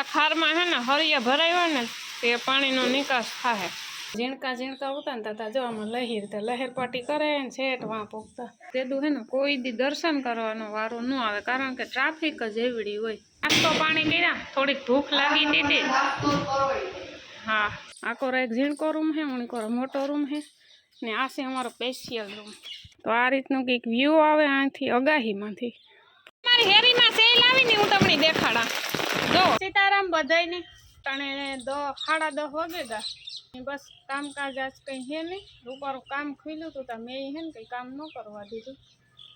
ઓલા ખારમાં હે ને હરિયા ભરાય ને તે પાણીનો નિકાસ થાય ઝીણકા ઝીણકા ઉતારતા હતા જો આમાં લહેર તે લહેર પાટી કરે ને છેટ વાં પોગતા તેડું હે ને કોઈ દી દર્શન કરવાનો વારો ન આવે કારણ કે ટ્રાફિક જ એવડી હોય. નાસ્તો પાણી કર્યા, થોડીક ભૂખ લાગી દીધી હા આકોરો એક ઝીણકો રૂમ હે ઉણીકોરો મોટો રૂમ હે. ને આ છે અમારો સ્પેશિયલ રૂમ. તો આ રીતનું કંઈક વ્યૂ આવે અહીંથી અગાહીમાંથી મારી હેરીમાં સેલ આવીને હું તમને દેખાડા. જો, સીતારામ બધાયને તણે દો સાડા દસ વાગે ગા. ને બસ કામકાજ આજ કંઈ હે નહીં. રૂપારું કામ ખુલ્યું હતું, તો મેં હે ને કંઈ કામ ન કરવા દીધું.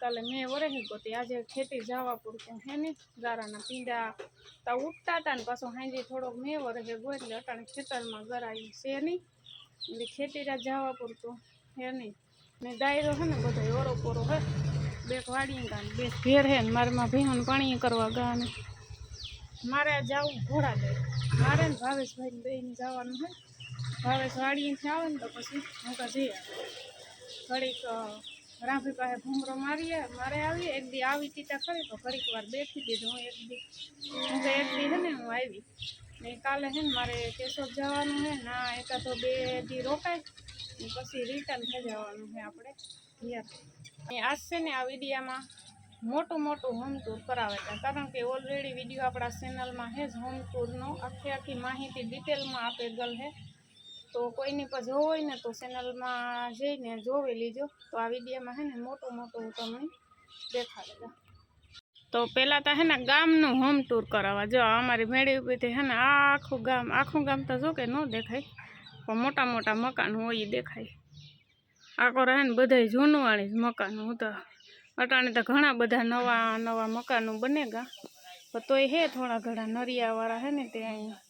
કાલે મેં વરેહી ગોતી, આજે ખેતી જવા પૂરતું હે નહીં. ગારાના પીંડા તો ઉઠતા હતા ને પાછું હાંજે થોડોક મેં વરેહે ગો એટલે અટાણે ખેતરમાં ગરાયું છે નહીં. એટલે ખેતીરા જવા પૂરતું હે નહીં. ને દાયરો હે ને બધો ઓરો પોરો હે. બે વાડીએ ગા ને બે ભેર હે ને મારામાં ભીહન પાણી કરવા ગા ને. મારે આ જાવું ઘોડા દે મારે ને ભાવેશભાઈ બેન જવાનું છે ભાવેશ વાડીએથી આવે ને તો પછી હું કાં જઈએ ઘડીક રાફી પાસે ભૂમરો મારીએ, મારે આવીએ. એક દી આવી તીતા ખરી તો ઘડીક વાર બેઠી દીધું હું એક દી. હું તો એક દી હે ને હું આવી. ને કાલે હે ને મારે કેશોદ જવાનું હે. ના એકાદો બે દી રોકાય. પછી રિટર્ન થઈ જવાનું છે આપણે ઘેર. આજ છે ને આ વિડીયામાં મોટું મોટું હોમ ટૂર કરાવે છે કારણ કે ઓલરેડી વીડિયો આપણા ચેનલમાં છે જ હોમ ટૂરનો આખી આખી માહિતી ડિટેલમાં આપેલ છે. તો કોઈની પર જોવું હોય ને તો ચેનલમાં જઈને જોવી લીજો. તો આ વિડીયોમાં છે ને મોટું મોટું હું તમને દેખાડેલા તો પહેલાં તો હે ને ગામનું હોમ ટૂર કરાવવા. જો આ અમારી મેળી ઉપરથી હે ને આખું ગામ આખું ગામ તો જો કે ન દેખાય, પણ મોટા મોટા મકાન હોય ઈ દેખાય. આખો રહે ને બધાય જૂનું વાળી જ મકાન હું તો અટાણે તો ઘણા બધા નવા નવા મકાનો બનેગા. પણ તોય હે થોડા ઘણા નરિયાવાળા હે ને તે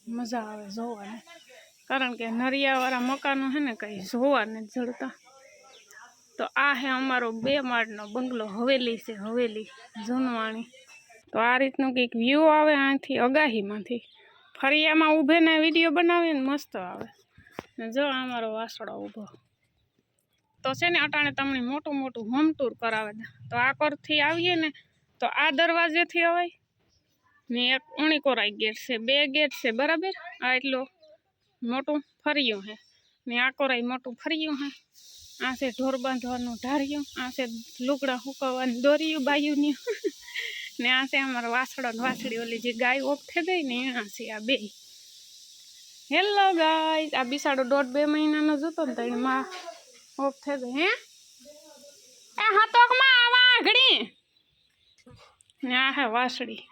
મજા આવે જોવાની. કારણ કે નરિયાવાળા મકાનો હે ને કંઈ જોવા નથી જડતા. તો આ હે અમારો બે માળનો બંગલો, હવેલી છે, હવેલી, જૂનવાણી. તો આ રીતનું કંઈક વ્યૂ આવે અહીંથી અગાહીમાંથી. ફરિયામાં ઊભે ને વીડિયો બનાવીને મસ્ત આવે. ને જો અમારો વાસળો ઊભો. તો છે ને અટાણે તમને મોટું મોટું હોમ ટૂર કરાવે તો આ કરથી આવીએ ને, તો આ દરવાજેથી અવાય ને એક ઉણીકોરાઈ ગેટ છે, બે ગેટ છે, બરાબર? આ એટલો મોટું ફર્યું હે ને આ કોરાઈ મોટું ફર્યું હે આ છે ઢોર બાંધવાનું ઢાર્યું, આ છે લુગડા હુકવવાનું દોર્યું બાયુની ને આ છે અમારો વાસળો ને વાસળી ઓલી જે ગાય ઓફ થઈ ગઈ ને આ છે આ બે. હેલો ગાય આ બિસાડો દોઢ બે મહિનાનો જ હતો ને તો એને માં ઓફ થઈ ગઈ, હે? એ હતોકમાં આવા ઘડી ને આ હે વાસળી.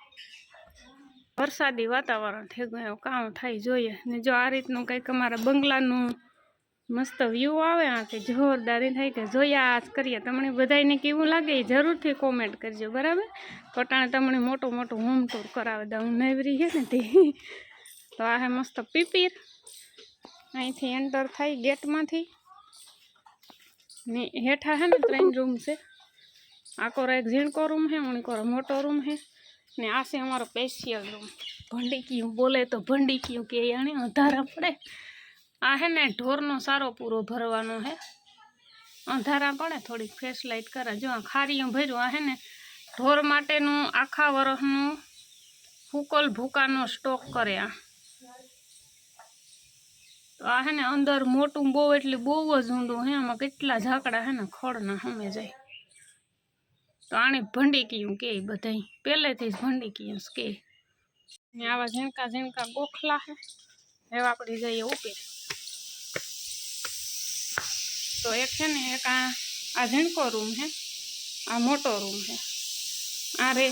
વરસાદી વાતાવરણ થઈ ગયું, એવું કામ થાય જોઈએ. ને જો આ રીતનું કંઈક અમારા બંગલાનું મસ્ત વ્યૂ આવે આ કે જોરદારી થાય કે જોયા આજ કરીએ. તમને બધાને કેવું લાગે એ જરૂરથી કોમેન્ટ કરજો, બરાબર? પટાણે તમને મોટું મોટું હોમ ટૂર કરાવે દઉં, નવરી છે ને તે. તો આ મસ્ત પીપીર. અહીંથી એન્ટર થાય ગેટમાંથી. ને હેઠા હે ને ત્રણ રૂમ છે. આ કોરો એક ઝીણકો રૂમ હે ઉણીકોરો મોટો રૂમ છે ને આ છે અમારો સ્પેશિયલ રૂમ. ભંડીકીયું બોલે તો ભંડીકીયું કે આને અંધારા પડે. આ હે ને ઢોરનો સારો પૂરો ભરવાનો હે. અંધારા પડે, થોડીક ફ્લેશ લાઇટ કરે જો આ ખારીયું ભર્યું, આ હે ને ઢોર માટેનું આખા વરસનું ફૂકલ ભૂકાનો સ્ટોક કરે આ. તો આ હે ને અંદર મોટું બહુ એટલે બહુ જ ઊંડું હે, આમાં કેટલા ઝાકડા હે ને ખડના હમે જાય. તો આને ભંડી કયું કે બધાય. પહેલેથી જ ભંડી કયું કે. આવા ઝીણકા ઝીણકા ગોખલા હે એવા આપણે જઈએ ઉપે તો એક છે ને એક આ આ ઝીણકો રૂમ હે, આ મોટો રૂમ હે. આ રે,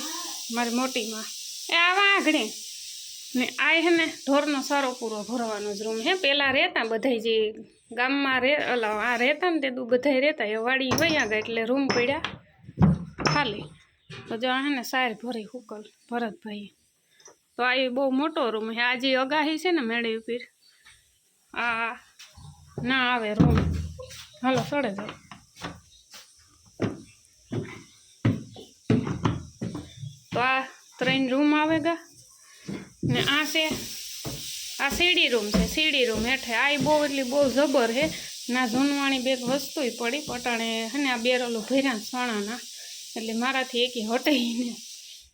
મારી મોટીમાં. એ આવા આગળ. ને આ હે ને ઢોરનો સારો પૂરો ભરવાનો જ રૂમ હે. પહેલાં રહેતા બધાય જે ગામમાં રે, અલા, આ રહેતા ને તે બધાય રહેતા. એ વાડી વયા ગયા એટલે રૂમ પડ્યા. ખાલી તો જો હે ને સાર ભરી હુકલ ભરતભાઈ તો આ બહુ મોટો રૂમ છે આ જે અગાહી છે ને મેળે ઉપર, આ ના આવે રૂમ. હાલો, સડે જાય. તો આ ત્રણ રૂમ આવે ગા. ને આ છે, આ સીડી રૂમ છે, સીડી રૂમ હેઠે. આ બહુ એટલી બહુ જબર છે ના ઝૂનવાણી બેગ વસ્તુય પડી. પટાણે હે આ બેરલો ભર્યા સણાના. એટલે મારાથી એકી હટાઈને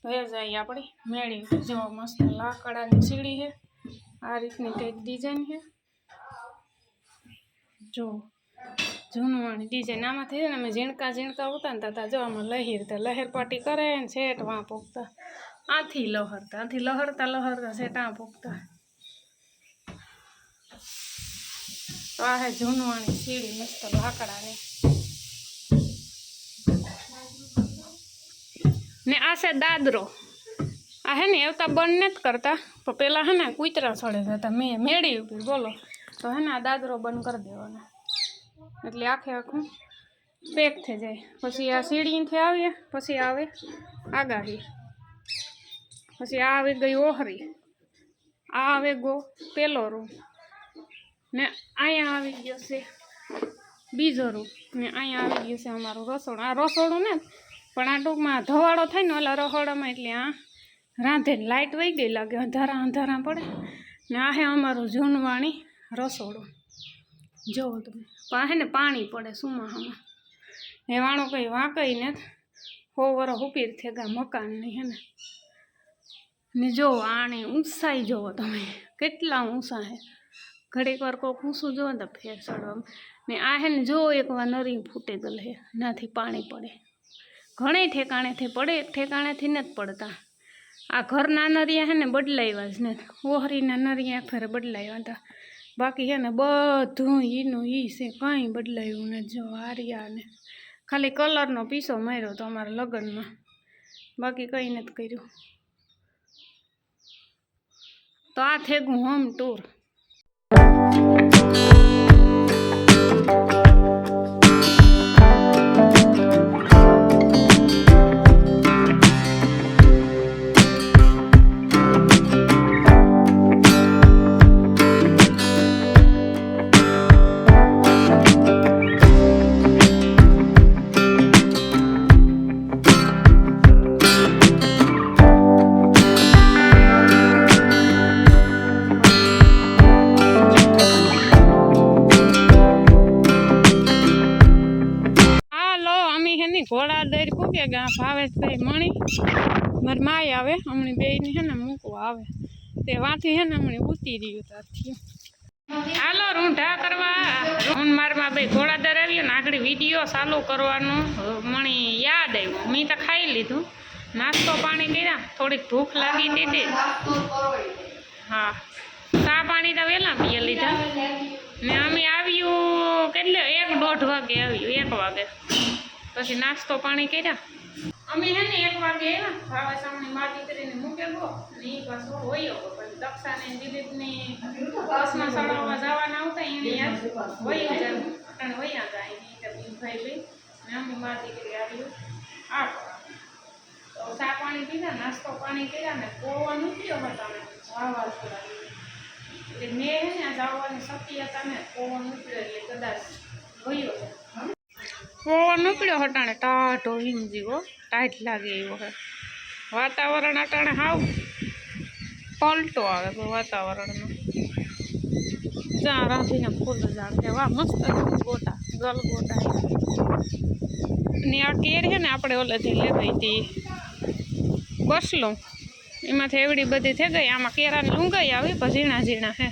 હવે જાય આપણી. મેળી જો મસ્ત લાકડાની સીડી છે આ રીતની કંઈક ડિઝાઇન છે જો, જૂનવાણી ડિઝાઇન આમાંથી જાય ને અમે ઝીણકા ઝીણકા ઉતારતા હતા જો આમાં લહેર તો. લહેર પાટી કરે ને છેટ વાં પોગતા. આથી લહરતા આથી લહરતા લહરતા શેઠ આ પોગતા તો આ હે જૂનવાણી સીડી મસ્ત લાકડાની ને આ છે દાદરો. આ હે ને એવતા બંધ નથી કરતા. પણ પેલા હે ને, કૂતરા ચડે જતા. મેં મેળી ઉપર બોલો. તો હે ને, આ દાદરો બંધ કરી દેવાનો. એટલે આખે આખું પેક થઈ જાય. પછી આ સીડીથી આવીએ, પછી આવે આગાહી. પછી આ આવી ગઈ ઓહરી. આ આવે ગો પેલો રૂમ. ને અહીંયા આવી ગયો છે બીજો રૂમ. ને અહીંયા આવી ગયું છે અમારું રસોડું. આ રસોડું ને પણ આ ટૂંકમાં ધવાડો થાય ને ઓલા રસોડામાં એટલે આ રાંધે લાઇટ વહી ગઈ લાગે. અંધારા અંધારા પડે. ને આ હે અમારું જૂનવાણી રસોડું. જોવો તમે. હે ને પાણી પડે સુમાહામાં. એ વાણો કંઈ વાંકઈ ને હો વરસ ઉપીર થેગા નહીં હે ને. ને જો આને ઊંસાઈ જોવો તમે. કેટલા ઊંસા હે. ઘડીક વાર કોઈક ઊંસું જોવો ને તો ફેર ચડવા ને આ હે ને જો એકવાર નરી ફૂટે ગયેલ હે નાથી પાણી પડે. ઘણે ઠેકાણેથી પડે, એક ઠેકાણેથી નથી પડતા. આ ઘરના નરિયા હે ને બદલાવ્યા જ ને ઓહરીના નરિયા ફેરે બદલાવ્યા હતા. બાકી હે ને બધું ઈનું ઈ છે, કાંઈ બદલાયું ને જો આર્યા ને ખાલી કલરનો પીસો માર્યો તો અમારા લગ્નમાં. બાકી કંઈ નથી કર્યું. તો આ થેગું હોમ ટૂર. માય આવે, હમણાં બેયને હે ને મૂકવા આવે. તે વાંથી હે ને હમણાં ઉતી રહ્યું ત્યાંથી હાલો, રૂંઢા કરવા. હું મારમાં ભાઈ ઘોડા દર આવ્યો ને આગળ વીડિયો ચાલુ કરવાનું. મણી યાદ આવ્યું. મેં તો ખાઈ લીધું. નાસ્તો પાણી કર્યા. થોડીક ભૂખ લાગી દીધી હા. ચા પાણી તો વહેલા પીએ લીધા. ને અમે આવ્યું કેટલે? એક દોઢ વાગે આવ્યું, એક વાગે. પછી નાસ્તો પાણી કર્યા. અમે હે ને એક વાગે ભાવે સામની માર દીકરીને મૂકેલો ને એ પાછો હોયો. પછી દક્ષાને દિલીપને બસમાં ચડાવવા જવાના આવતા એને યાદ હોય જાય અટાણે વયા જાય એને બી ભાઈ ભાઈ. ને અમે માર દીકરી આવ્યું આ તો ચા પાણી પીધા નાસ્તો પાણી કર્યા ને કોવા નીકળ્યો હતા ને જાવા એટલે મેં હે ને જવાની શક્તિ હતા ને પવન નીકળ્યો એટલે કદાચ ગયો પવન નીકળ્યો હટાણે ટાઢો હિંજીવો ટાઈટ લાગે એવો હે વાતાવરણ અટાણે હાવ પલટો આવે કોઈ વાતાવરણનો. જ્યાં રાંધીને ફૂલ ઝાડ કેવા મસ્ત ગોટા, ગલ ગોટા ને આ કેર છે ને આપણે ઓલેથી લેવાઈ હતી બસલો. એમાંથી એવડી બધી થઈ ગઈ. આમાં કેરાની ઊંઘાઈ આવી પછી ઝીણા ઝીણા હે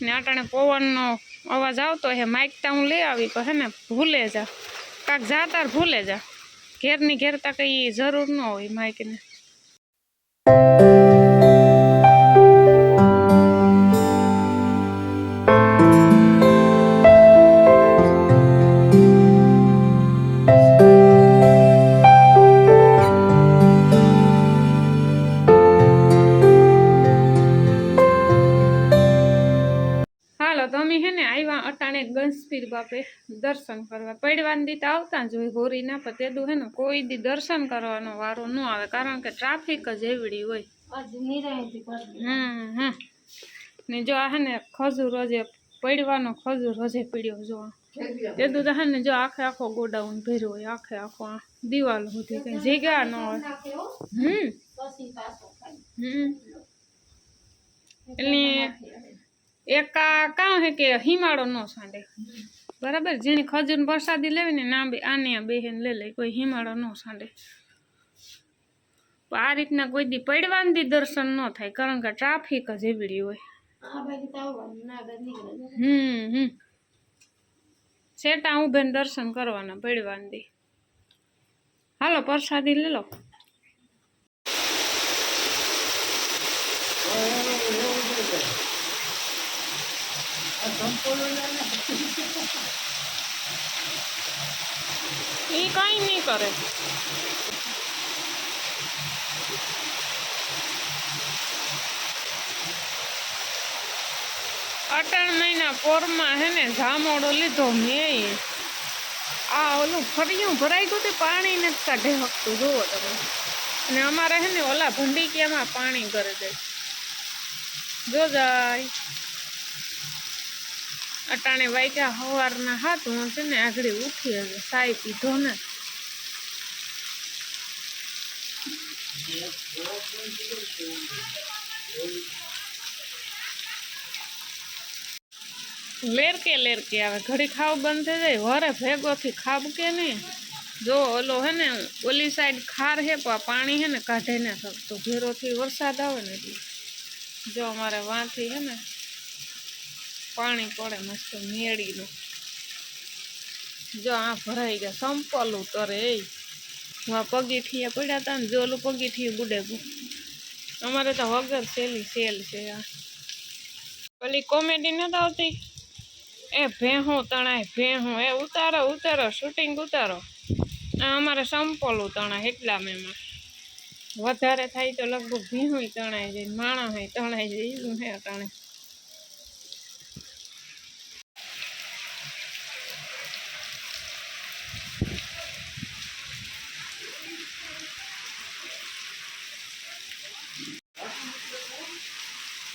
ને અટાણે પવનનો અવાજ આવતો હે માઇકતા હું લઈ આવી કહે ને ભૂલે જા. કાંક જાતાર ભૂલે જા. ઘેરની ઘેરતા કંઈ જરૂર ન હોય માઇકને આવ્યા અટાણે બાપે દર્શન કરવા પડવાની દી તો આવતા જ હોય હોરી ના પણ તેદું હે ને કોઈ દી દર્શન કરવાનો વારો ન આવે કારણ કે ટ્રાફિક જ એવડી હોય. હમ હમ. ને જો આ હે ને ખજૂર હજે પડવાનો ખજૂર હજે પીડ્યો જો તે તો હે ને જો આખે આખો ગોડાઉન ભર્યો હોય આખે આખો આ દિવાલ સુધી કઈ જગ્યા ન હોય. હમ. હમ. એટલે એક કાં હે કે હિમાળો ન સાંડે. બરાબર? જેની ખજૂર પ્રસાદી લેવી ને ના બે આને બેહેન લઈ લે કોઈ હિમાળો ન સાંડે. આ રીતના કોઈ દી પડવાનથી દર્શન ન થાય કારણ કે ટ્રાફિક જ એવડી હોય. હમ હમ. સેટા ઉભે ને દર્શન કરવાના પડવાનથી હાલો પ્રસાદી લઈ લો. ઈ કઈ નહીં કરે. અટણ મહિના પોરમાં હે ને જામોડો લીધો મેં આ ઓલું ફરિયું ભરાઈ ગયું તે પાણી નથી કાઢે શકતું જુઓ તમે. અને અમારે હે ને ઓલા ભંડીકિયામાં પાણી ભરે દે જો જાય. અટાણે વાગ્યા સવારના હાથ હું છે ને આગળ ઉઠી હવે સાઈ પીધો ને. લેરકે લેરકે આવે. ઘડી ખાવ બંધ થઈ જાય. વરે ભેગોથી ખાબ કે નહીં? જો ઓલો હે ને, ઓલી સાઈડ ખાર હે પણ આ પાણી હે ને, કાઢે ને શકતો ઘેરોથી વરસાદ આવે ને એટલે. જો અમારે વાંથી હે ને પાણી પડે મસ્ત મેળીનું. જો આ ભરાઈ ગયા, સંપલું ઉતરે એ. આ પગીઠીએ પડ્યા હતા ને, જો ઓલું પગીઠીએ બુડે અમારે તો વગર સેલી સેલ છે આ. ઓલી કોમેડી નથી આવતી? એ ભેહું તણાય, ભેહું. એ ઉતારો ઉતારો શૂટિંગ ઉતારો. આ અમારે સંપલું તણાય એટલા મેમાં વધારે થાય તો લગભગ ભીહું તણાઈ જાય માણસ તણાઈ જાય, એવું હે અટાણે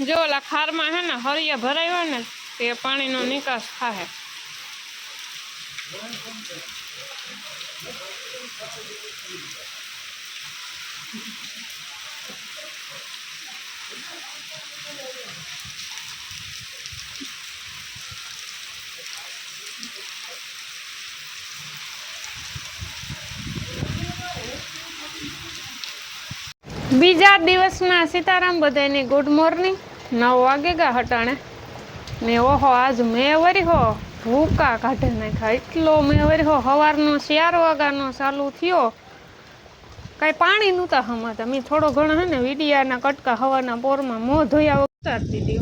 જો ઓલા ખારમાં હે ને હરિયા ભરાય ને તે પાણીનો નિકાસ થાય બીજા દિવસના સીતારામ બધાને ગુડ મોર્નિંગ નવ વાગે ગા હટાણે. ને ઓહો, આજ મેં વરી હો. ભૂકા કાઢે નાખ્યા. એટલો મેં વરી હો. સવારનો ચાર વાગ્યાનો ચાલુ થયો. કાંઈ પાણી નહોતા હમાતા. મેં થોડો ઘણો હે ને વીડિયાના કટકા હવાના પોરમાં મોં ધોયા ઉતારતી હતી.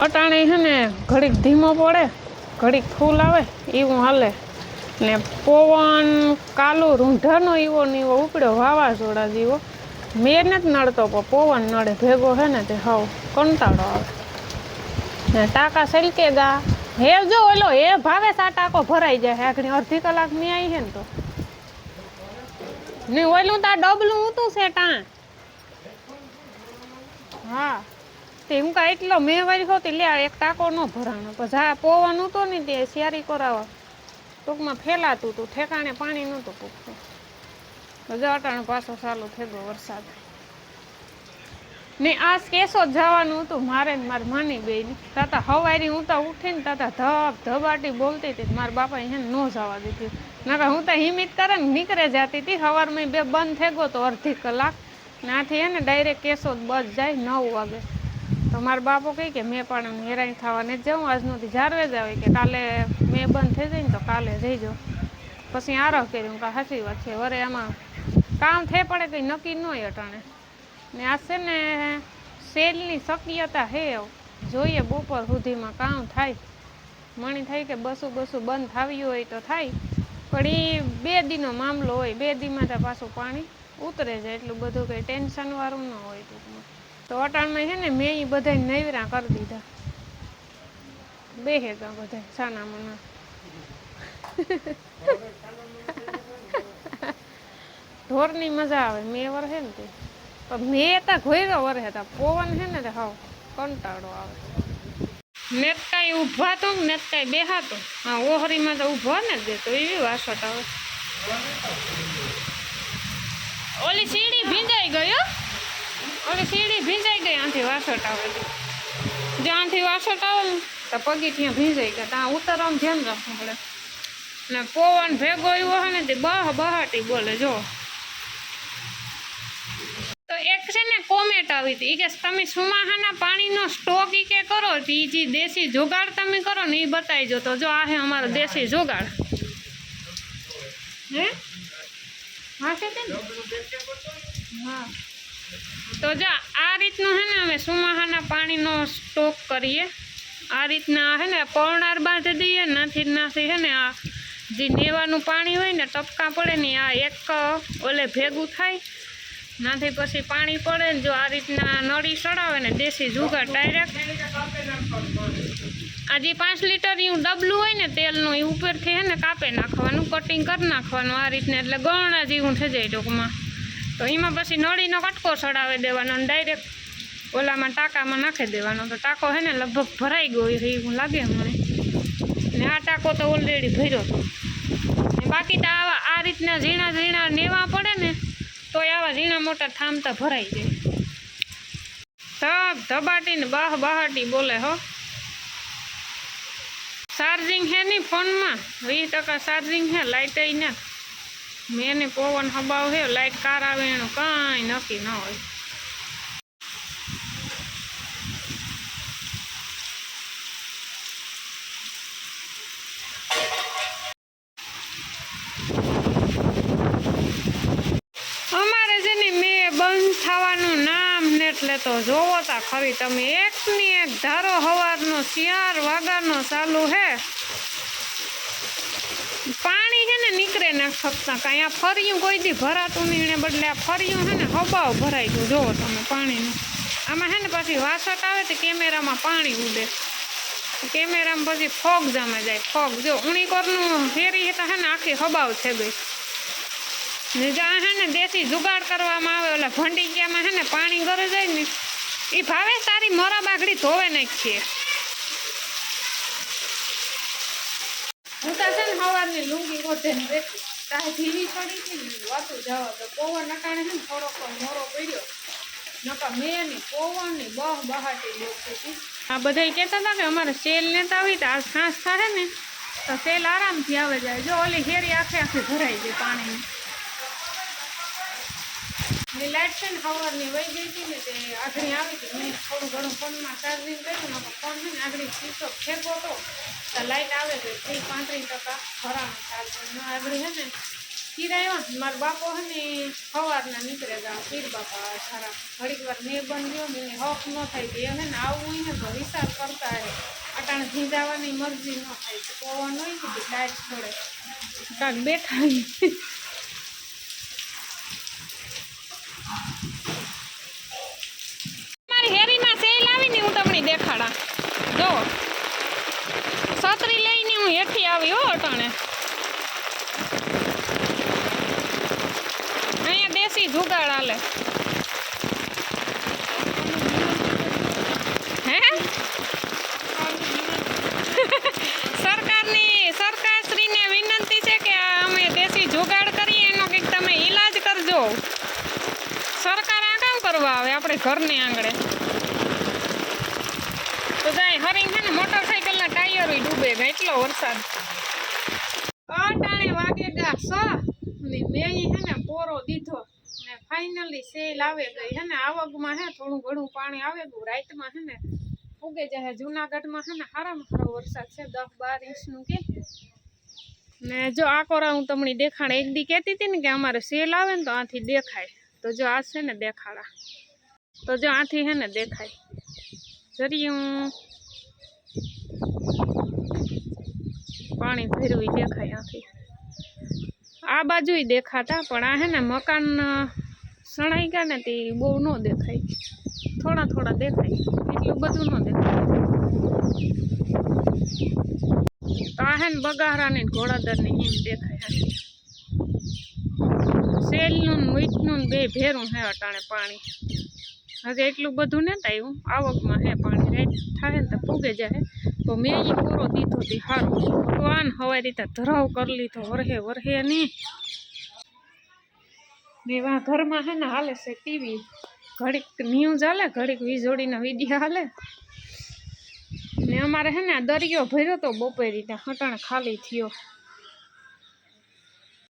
અટાણે હે ને ઘડીક ધીમો પડે, ઘડીક ફૂલ આવે, એવું હાલે. ને પવન કાલો રૂંઢાનો એવો ને એવો ઉપડ્યો વાવાઝોડા જેવો. મેં નથી નડતો, પણ પવન નડે, ભેગો હે ને તે હાવ કંટાળો આવે. ને ટાંકા સલકે ગા હે જો ઓલો, હે ભાવે સા ટાંકો ભરાઈ જાય આગળ અડધી કલાક મેં આવી હે ને તો. ને ઓલું તા ડબલું ઊતું છે ટાં હા. તે હું કા એટલો મેં વારી હોતી, લે એક ટાંકો ન ભરાણો. પણ જા, પવન ઉતો ને તે શિયારી કરાવવા. ટૂંકમાં ફેલાતું હતું ઠેકાણે પાણી નહોતું પૂગતું હજાર પાછો ચાલુ થઈ ગયો વરસાદ. ને આ કેસો જવાનું હતું, મારે ને મારી માની બેન તાતા હવારી હું તો ઉઠીને તાતા ધબ ધબાટી બોલતી હતી મારા બાપા એને ન જવા દીધી. નકર હું તો હિમિત કરે ને નીકળે જતી હતી. સવારમાં બે બંધ થઈ ગયો તો અડધી કલાક. નાથી આથી એને ડાયરેક્ટ કેસો બસ જાય નવ વાગે. તો મારા બાપો કહે કે મેં પણ હેરાન થવાને જ જાઉં આજનોથી જારવે જ આવે કે કાલે મેં બંધ થઈ જાય ને તો કાલે જઈ જાઉં. પછી આરો કર્યું કે સાચી વાત છે, વરે આમાં કામ થઈ પડે કંઈ નક્કી ન હોય અટાણે. ને આ છે ને સેલની શક્યતા હે જોઈએ બપોર સુધીમાં કામ થાય. મણી થાય કે બસું બસું બંધ થવી હોય તો થાય. પણ એ બે દીનો મામલો હોય, બે દીમાં તો પાછું પાણી ઉતરે જાય એટલું બધું કંઈ ટેન્શનવાળું ન હોય ટૂંકમાં. તો અટાણમાં છે ને મેં એ બધાય નૈવરા કરી દીધા. બે હેગા બધા સાના મના ઢોરની મજા આવે, મેં વરહે ને તે. મેં તા ઘોયરો વરહે તા પવન હે ને હાવ કંટાળો આવે. નેતાઈ ઊભા તો, નેતાઈ બેહાતો હા, ઓહરીમાં તો ઊભો ને જ તો એવી વાસટ આવે. ઓલી સીડી ભીંજાઈ ગયો ઓલી સીડી ભીંજાઈ ગઈ, આથી વાસટ આવે. જ્યાંથી વાસટ આવે ને, તો પગી ત્યાં ભીંજાઈ ગયા. ત્યાં ઉતરવાનું ધ્યાન રાખવું પડે. ને પવન ભેગો એવો હોય ને તે, બહ બહાટી બોલે, જો. એક છે ને કોમેન્ટ આવી હતી. કે તમે સુમાહાના પાણીનો સ્ટોક ઈ કે કરો તો જે દેશી જોગાડ તમે કરો ને એ બતાવી તો જો આ હે અમારો દેશી જોગાડ. હે? છે? હા. તો જો આ રીતનું છે ને અમે સુમાહાના પાણીનો સ્ટોક કરીએ. આ રીતના છે ને પૌણાર બાંધી દઈએ, નાથી નાથી છે ને આ જે નેવાનું પાણી હોય ને ટપકા પડે ને આ એક ઓલે ભેગું થાય. નાથી પછી પાણી પડે ને જો આ રીતના નળી સડાવે ને દેશી જુગાર ડાયરેક્ટ આ જે પાંચ લીટરનું ડબલું હોય ને તેલનું, એ ઉપરથી હે ને કાપી નાખવાનું કટિંગ કરી નાખવાનું આ રીતના, એટલે ગણા જેવું થઈ જાય ટૂંકમાં. તો એમાં પછી નળીનો કટકો સડાવી દેવાનો અને ડાયરેક્ટ ઓલામાં ટાંકામાં નાખી દેવાનો. તો ટાંકો હે ને લગભગ ભરાઈ ગયો એવું લાગે મને. ને આ ટાંકો તો ઓલરેડી ભર્યો હતો બાકી તો આવા આ રીતના ઝીણા ઝીણા નેવા પડે ને તો આવા ઝીણા મોટા થામતા ભરાઈ જાય. ધબ ધબાટીને બાહ બહાટી બોલે હો. ચાર્જિંગ હે નહીં ફોનમાં? વીસ ટકા ચાર્જિંગ હે લાઇટ ને મેં પવન હબાવ હે લાઇટ કાર આવે એનું કાંઈ નક્કી ન હોય અમારે છે ને મેં બંધ થવાનું નામ તો જોવો તા ખરી, તમે એકની એક ધારો હવારનો ચાર વાગાનો ચાલુ હે. પાણી છે ને નીકળે ને શકતા કાંઈ, આ ફર્યું કોઈ દી ભરાતું નહીં બદલે આ ફર્યું છે ને હબાવ ભરાઈ ગયું. જોવો તમે પાણીનું. આમાં છે ને પછી વાસટ આવે તો કેમેરામાં પાણી ઉડે. કેમેરામાં પછી ફોગ જામે જાય, ફોગ. જો ઉણીકોરનું ફેરી હતા છે ને, આખી હબાવ છે ગઈ. જ્યાં હે ને દેશી જુગાડ કરવામાં આવે, ઓલા ભંડીકિયામાં હે ને પાણી ગરે જાય ને એ ભાવે સારી મોરા બાગડી ધોવે નાખીએ. હું તો છે ને સવારની લુંગી ઓઢે ને બેઠી તારે જવા તો પવન અટાણે છે મોરો પડ્યો. નકા મેં ની પવનની બહ બહાટી આ બધા કહેતા હતા કે અમારે સેલ લેતા હોય તો આ સાંસ થાય ને, તો સેલ આરામથી આવે જાય. જો ઓલી હેરી આખે આખી ભરાઈ ગઈ પાણીની. ની લાઇટ છે ને સવારની વહી ગઈ હતી ને તે આગળ આવી હતી. મેં થોડું ઘણું ફોનમાં ચાર્જિંગ કર્યું ને ફોન છે ને આગળ સ્વિચ ફેંકો હતો તો લાઇટ આવે છે. ત્રીસ પાંત્રીસ ટકા ભરાણું ચાર્જિંગ આગળ છે ને કિરાયો ને મારા બાપો છે ને સવારના નીકળે ગયા પીર બાપા સારા. ઘડીક વાર મેં બંધ ને એને હક ન થાય તો એને ને આવવું ને તો વિચાર કરતા રહે. અટાણે ભીંજાવાની મરજી ન થાય. તો પવન હોય ને તો લાઈટ છોડે કાંક બેઠા હોય. મારી હેરીમાં સેલ આવીને હું તમને દેખાડા જો. છત્રી લઈને હું હેઠી આવી હો અટાણે. અહીંયા દેશી જુગાડ હાલે. હે? સરકારની, સરકારશ્રીને વિનંતી છે કે અમે દેશી જુગાડ કરીએ, એનો કંઈક તમે ઈલાજ કરજો. સરકાર આ કામ કરવા આવે, આપણે ઘરની આંગળે તો જાય હરિંગ છે ને મોટરસાઇકલના ટાયર ડૂબે ગયા એટલો વરસાદ અટાણે વાગે ગા સ. ને મેં હે ને પોરો દીધો. ને ફાઇનલી સેલ આવે ગઈ. હે ને આવકમાં હે થોડું ઘણું પાણી આવે ગયું. રાઈતમાં હે ને ઉગે જાય જુનાગઢમાં હે ને હારામાં હારો વરસાદ છે, દસ બાર ઇંચનું કે. ને જો આ કોરા હું તમને દેખાડ. એક દી કહેતી હતી ને કે અમારે સેલ આવે ને તો આથી દેખાય. તો જો આ છે ને દેખાડા. તો જો આથી હે ને દેખાય. જરી હું પાણી ભર્યું દેખાય આથી. આ બાજુ દેખાતા, પણ આ હે ને મકાન શણાઈ ગયા ને તે બહુ ન દેખાય. થોડા થોડા દેખાય. એટલું બધું ન દેખાય. તો આ હે ને બગારાની ને ઘોડાદરની હિમ દેખાય સેલનું મીઠનું બે ભેરું હે અટાણે પાણી. હજી એટલું બધું ને આવ્યું. આવકમાં હે, પાણી રેટ થાય ને તો પૂગે જાય તો મેં એ પૂરો દીધો હતી સારું ભગવાન હવાઈ રીતે ધરાવ કરી લીધો, વરહે વરહે નહીં ને વા ઘરમાં હે ને હાલે છે ટીવી. ઘડીક ન્યૂઝ હાલે, ઘડીક વીજળીના વીડિયો હાલે. ને અમારે હે ને દરિયો ભર્યો તો બપોર રીતે હટાણ ખાલી થયો.